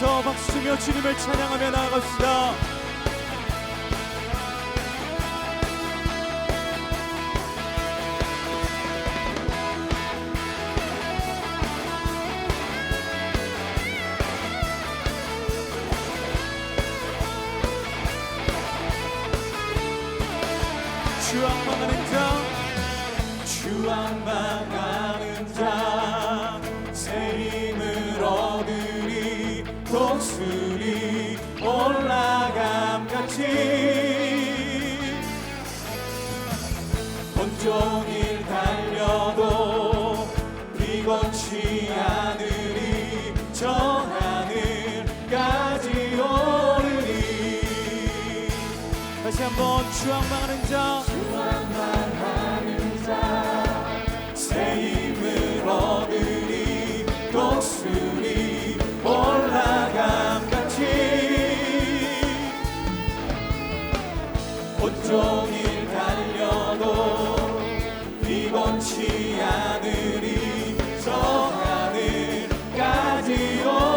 앞에서 박수치며 주님을 찬양하며 나아갑시다. 주왕망하는 땅 주왕망하 온종일 달려도 이건치 않으리 저 하늘까지 오르리. 다시 한번 추앙망하는 자. 추앙망하는 자. 종일 달려도 이번치 않으리 저 하늘까지 오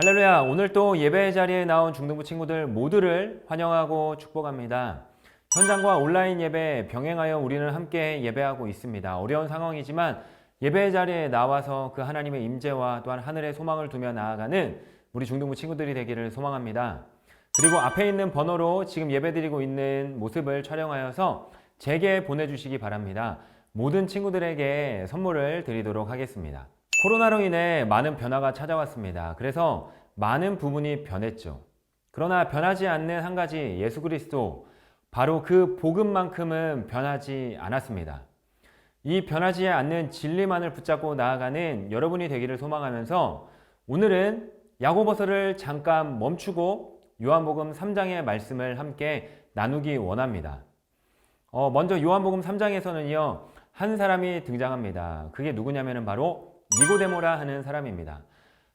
할렐루야. 오늘 또 예배 자리에 나온 중등부 친구들 모두를 환영하고 축복합니다. 현장과 온라인 예배 병행하여 우리는 함께 예배하고 있습니다. 어려운 상황이지만 예배 자리에 나와서 그 하나님의 임재와 또한 하늘의 소망을 두며 나아가는 우리 중등부 친구들이 되기를 소망합니다. 그리고 앞에 있는 번호로 지금 예배드리고 있는 모습을 촬영하여서 제게 보내주시기 바랍니다. 모든 친구들에게 선물을 드리도록 하겠습니다. 코로나로 인해 많은 변화가 찾아왔습니다. 그래서 많은 부분이 변했죠. 그러나 변하지 않는 한 가지 예수 그리스도, 바로 그 복음만큼은 변하지 않았습니다. 이 변하지 않는 진리만을 붙잡고 나아가는 여러분이 되기를 소망하면서 오늘은 야고보서를 잠깐 멈추고 요한복음 3장의 말씀을 함께 나누기 원합니다. 어, 먼저 요한복음 3장에서는요, 한 사람이 등장합니다. 그게 누구냐면은 바로 니고데모라 하는 사람입니다.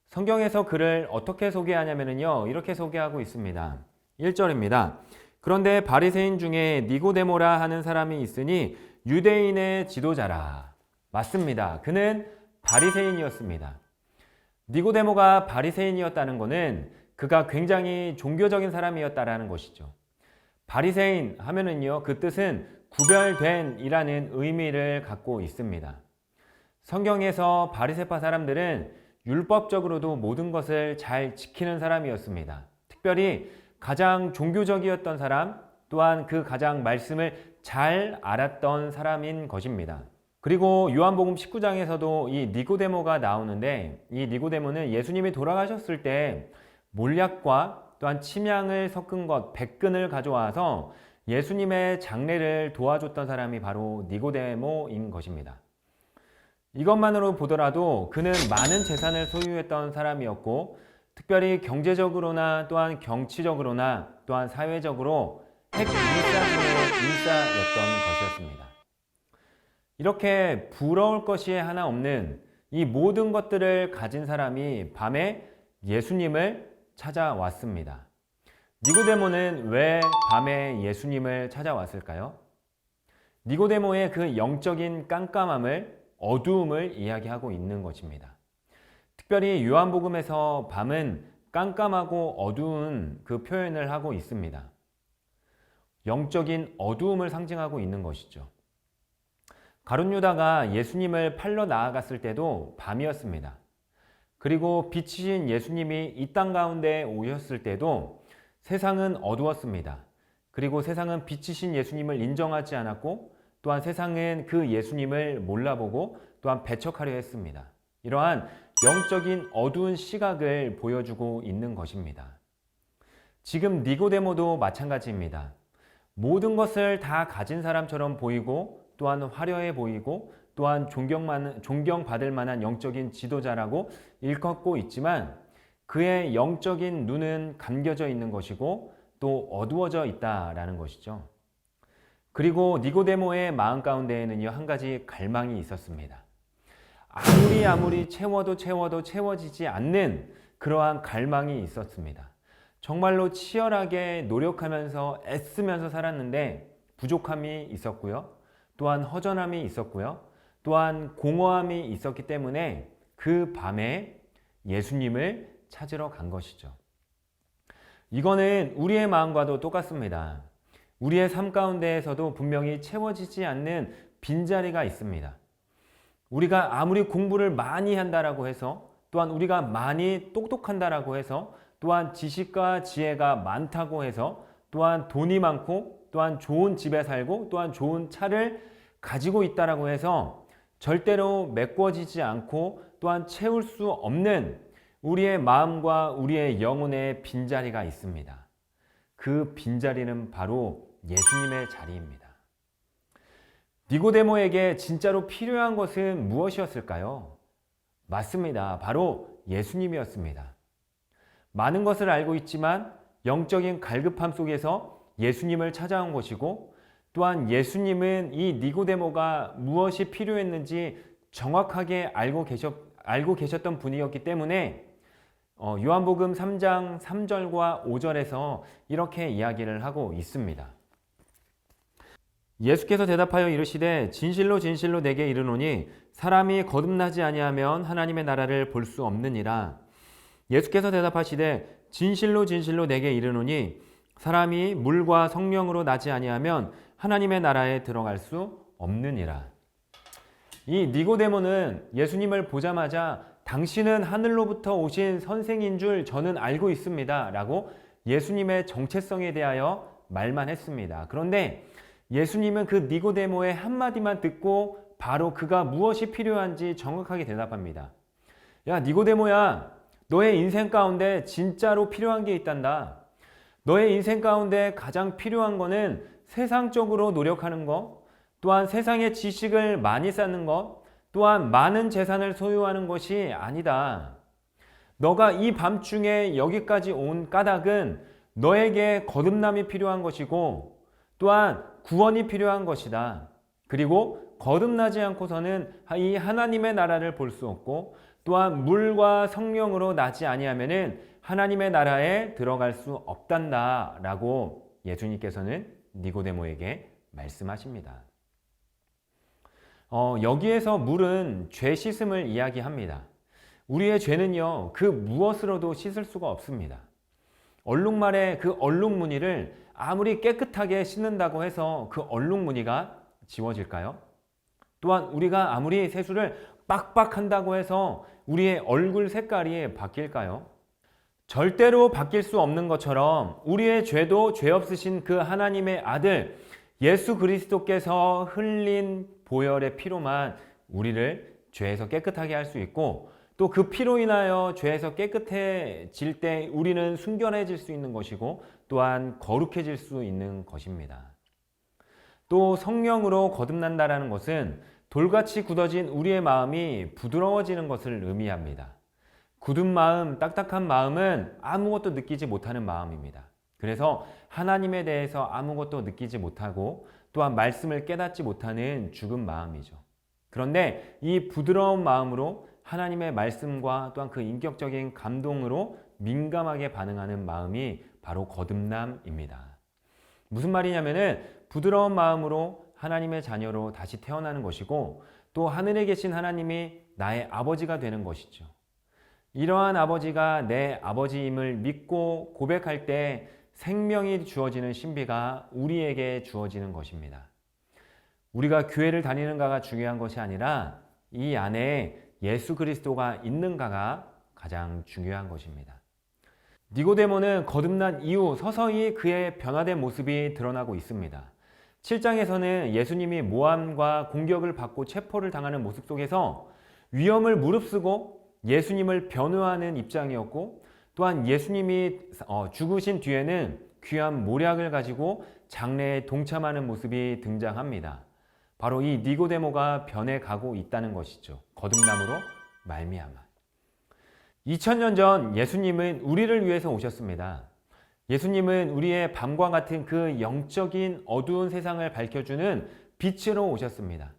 성경에서 그를 어떻게 소개하냐면요, 이렇게 소개하고 있습니다. 1절입니다. 그런데 바리새인 중에 니고데모라 하는 사람이 있으니 유대인의 지도자라. 맞습니다. 그는 바리새인이었습니다. 니고데모가 바리새인이었다는 것은 그가 굉장히 종교적인 사람이었다라는 것이죠. 바리새인 하면은요, 그 뜻은 구별된이라는 의미를 갖고 있습니다. 성경에서 바리새파 사람들은 율법적으로도 모든 것을 잘 지키는 사람이었습니다. 특별히 가장 종교적이었던 사람, 또한 그 가장 말씀을 잘 알았던 사람인 것입니다. 그리고 요한복음 19장에서도 이 니고데모가 나오는데 이 니고데모는 예수님이 돌아가셨을 때 몰약과 또한 침향을 섞은 것 100근을 가져와서 예수님의 장례를 도와줬던 사람이 바로 니고데모인 것입니다. 이것만으로 보더라도 그는 많은 재산을 소유했던 사람이었고 특별히 경제적으로나 또한 정치적으로나 또한 사회적으로 핵 인사 중의 인사였던 것이었습니다. 이렇게 부러울 것이 하나 없는 이 모든 것들을 가진 사람이 밤에 예수님을 찾아왔습니다. 니고데모는 왜 밤에 예수님을 찾아왔을까요? 니고데모의 그 영적인 깜깜함을 어두움을 이야기하고 있는 것입니다. 특별히 요한복음에서 밤은 깜깜하고 어두운 그 표현을 하고 있습니다. 영적인 어두움을 상징하고 있는 것이죠. 가룟 유다가 예수님을 팔러 나아갔을 때도 밤이었습니다. 그리고 빛이신 예수님이 이 땅 가운데 오셨을 때도 세상은 어두웠습니다. 그리고 세상은 빛이신 예수님을 인정하지 않았고 또한 세상은 그 예수님을 몰라보고 또한 배척하려 했습니다. 이러한 영적인 어두운 시각을 보여주고 있는 것입니다. 지금 니고데모도 마찬가지입니다. 모든 것을 다 가진 사람처럼 보이고 또한 화려해 보이고 또한 존경만, 존경받을 만한 영적인 지도자라고 일컫고 있지만 그의 영적인 눈은 감겨져 있는 것이고 또 어두워져 있다라는 것이죠. 그리고 니고데모의 마음 가운데에는요, 한 가지 갈망이 있었습니다. 아무리 아무리 채워도 채워도 채워지지 않는 그러한 갈망이 있었습니다. 정말로 치열하게 노력하면서 애쓰면서 살았는데 부족함이 있었고요. 또한 허전함이 있었고요. 또한 공허함이 있었기 때문에 그 밤에 예수님을 찾으러 간 것이죠. 이거는 우리의 마음과도 똑같습니다. 우리의 삶 가운데에서도 분명히 채워지지 않는 빈자리가 있습니다. 우리가 아무리 공부를 많이 한다라고 해서 또한 우리가 많이 똑똑한다라고 해서 또한 지식과 지혜가 많다고 해서 또한 돈이 많고 또한 좋은 집에 살고 또한 좋은 차를 가지고 있다라고 해서 절대로 메꿔지지 않고 또한 채울 수 없는 우리의 마음과 우리의 영혼의 빈자리가 있습니다. 그 빈자리는 바로 예수님의 자리입니다. 니고데모에게 진짜로 필요한 것은 무엇이었을까요? 맞습니다. 바로 예수님이었습니다. 많은 것을 알고 있지만 영적인 갈급함 속에서 예수님을 찾아온 것이고 또한 예수님은 이 니고데모가 무엇이 필요했는지 정확하게 알고 계셨, 알고 계셨던 분이었기 때문에 어, 요한복음 3장 3절과 5절에서 이렇게 이야기를 하고 있습니다. 예수께서 대답하여 이르시되 진실로 진실로 내게 이르노니 사람이 거듭나지 아니하면 하나님의 나라를 볼 수 없느니라 예수께서 대답하시되 진실로 진실로 내게 이르노니 사람이 물과 성령으로 나지 아니하면 하나님의 나라에 들어갈 수 없느니라. 이 니고데모는 예수님을 보자마자 당신은 하늘로부터 오신 선생인 줄 저는 알고 있습니다. 라고 예수님의 정체성에 대하여 말만 했습니다. 그런데 예수님은 그 니고데모의 한마디만 듣고 바로 그가 무엇이 필요한지 정확하게 대답합니다. 야, 니고데모야. 너의 인생 가운데 진짜로 필요한 게 있단다. 너의 인생 가운데 가장 필요한 거는 세상적으로 노력하는 것, 또한 세상의 지식을 많이 쌓는 것, 또한 많은 재산을 소유하는 것이 아니다. 너가 이 밤중에 여기까지 온 까닭은 너에게 거듭남이 필요한 것이고, 또한 구원이 필요한 것이다. 그리고 거듭나지 않고서는 이 하나님의 나라를 볼 수 없고, 또한 물과 성령으로 나지 아니하면은 하나님의 나라에 들어갈 수 없단다라고 예수님께서는 니고데모에게 말씀하십니다. 어, 여기에서 물은 죄 씻음을 이야기합니다. 우리의 죄는요, 그 무엇으로도 씻을 수가 없습니다. 얼룩말의 그 얼룩무늬를 아무리 깨끗하게 씻는다고 해서 그 얼룩 무늬가 지워질까요? 또한 우리가 아무리 세수를 빡빡 한다고 해서 우리의 얼굴 색깔이 바뀔까요? 절대로 바뀔 수 없는 것처럼 우리의 죄도 죄 없으신 그 하나님의 아들 예수 그리스도께서 흘린 보혈의 피로만 우리를 죄에서 깨끗하게 할 수 있고 또 그 피로 인하여 죄에서 깨끗해질 때 우리는 순결해질 수 있는 것이고 또한 거룩해질 수 있는 것입니다. 또 성령으로 거듭난다라는 것은 돌같이 굳어진 우리의 마음이 부드러워지는 것을 의미합니다. 굳은 마음, 딱딱한 마음은 아무것도 느끼지 못하는 마음입니다. 그래서 하나님에 대해서 아무것도 느끼지 못하고 또한 말씀을 깨닫지 못하는 죽은 마음이죠. 그런데 이 부드러운 마음으로 하나님의 말씀과 또한 그 인격적인 감동으로 민감하게 반응하는 마음이 바로 거듭남입니다. 무슨 말이냐면은 부드러운 마음으로 하나님의 자녀로 다시 태어나는 것이고 또 하늘에 계신 하나님이 나의 아버지가 되는 것이죠. 이러한 아버지가 내 아버지임을 믿고 고백할 때 생명이 주어지는 신비가 우리에게 주어지는 것입니다. 우리가 교회를 다니는가가 중요한 것이 아니라 이 안에 예수 그리스도가 있는가가 가장 중요한 것입니다. 니고데모는 거듭난 이후 서서히 그의 변화된 모습이 드러나고 있습니다. 7장에서는 예수님이 모함과 공격을 받고 체포를 당하는 모습 속에서 위험을 무릅쓰고 예수님을 변호하는 입장이었고 또한 예수님이 어, 죽으신 뒤에는 귀한 모략을 가지고 장례에 동참하는 모습이 등장합니다. 바로 이 니고데모가 변해 가고 있다는 것이죠. 거듭남으로 말미암아. 2000년 전 예수님은 우리를 위해서 오셨습니다. 예수님은 우리의 밤과 같은 그 영적인 어두운 세상을 밝혀주는 빛으로 오셨습니다.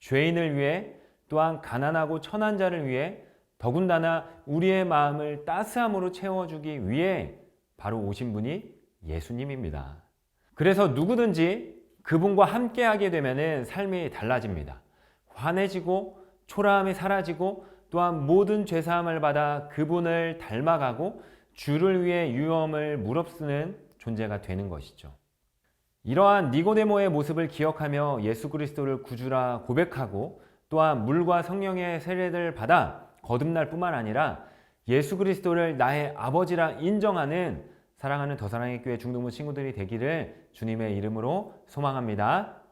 죄인을 위해 또한 가난하고 천한 자를 위해 더군다나 우리의 마음을 따스함으로 채워주기 위해 바로 오신 분이 예수님입니다. 그래서 누구든지 그분과 함께 하게 되면 삶이 달라집니다. 환해지고 초라함이 사라지고 또한 모든 죄사함을 받아 그분을 닮아가고 주를 위해 유험을 무릅쓰는 존재가 되는 것이죠. 이러한 니고데모의 모습을 기억하며 예수 그리스도를 구주라 고백하고 또한 물과 성령의 세례를 받아 거듭날 뿐만 아니라 예수 그리스도를 나의 아버지라 인정하는 사랑하는 더사랑의 교회 중동부 친구들이 되기를 주님의 이름으로 소망합니다.